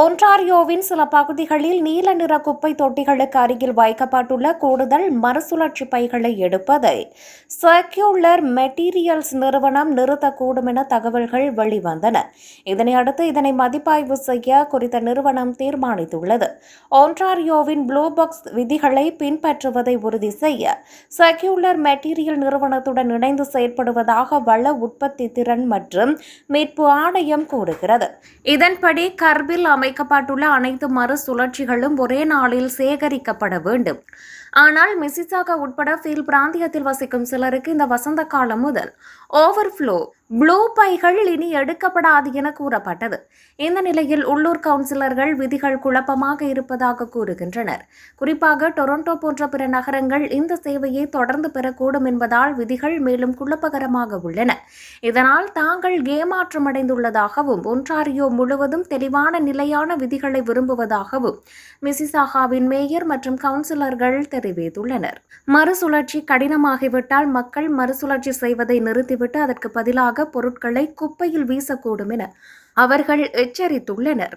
ஒன்டாரியோவின் சில பகுதிகளில் நீல நிற குப்பை தொட்டிகளுக்கு அருகில் வைக்கப்பட்டுள்ள கூடுதல் மறுசுழற்சி பைகளை எடுப்பதை சர்க்கியூலர் மெட்டீரியல்ஸ் நிறுவனம் நிறுத்தக்கூடும் என தகவல்கள் வெளிவந்தன. இதனையடுத்து இதனை மதிப்பாய்வு செய்ய குறித்த நிறுவனம் தீர்மானித்துள்ளது. ஒன்டாரியோவின் ப்ளூ பாக்ஸ் விதிகளை பின்பற்றுவதை உறுதி செய்ய சர்க்கியூலர் மெட்டீரியல் நிறுவனத்துடன் இணைந்து செயற்படுவதாக வள உற்பத்தி திறன் மற்றும் மீட்பு ஆணையம் கூறுகிறது. இதன்படி கர்பில் அமை வைக்கப்பட்டுள்ள அனைத்து மறுசுழற்சிகளும் ஒரே நாளில் சேகரிக்கப்பட வேண்டும். ஆனால் மிசிசாகா உட்பட ஃபீல் பிராந்தியத்தில் வசிக்கும் சிலருக்கு இந்த வசந்த காலம் முதல் ஓவர்ஃப்ளோ ப்ளூ பைகள் இனி எடுக்கப்படாது என கூறப்பட்டது. இந்த நிலையில் உள்ளூர் கவுன்சிலர்கள் விதிகள் குழப்பமாக இருப்பதாக கூறுகின்றனர். குறிப்பாக டொரண்டோ போன்ற பிற நகரங்கள் இந்த சேவையை தொடர்ந்து பெறக்கூடும் என்பதால் விதிகள் மேலும் குழப்பகரமாக உள்ளன. இதனால் தாங்கள் ஏமாற்றமடைந்துள்ளதாகவும் ஒன்றாரியோ முழுவதும் தெளிவான நிலையான விதிகளை விரும்புவதாகவும் மிசிசாகாவின் மேயர் மற்றும் கவுன்சிலர்கள் தெரிவித்துள்ளனர். மறுசுழற்சி கடினமாகிவிட்டால் மக்கள் மறுசுழற்சி செய்வதை நிறுத்திவிட்டு அதற்கு பதிலாக பொருட்களை குப்பையில் வீசக்கூடும் என அவர்கள் எச்சரித்துள்ளனர்.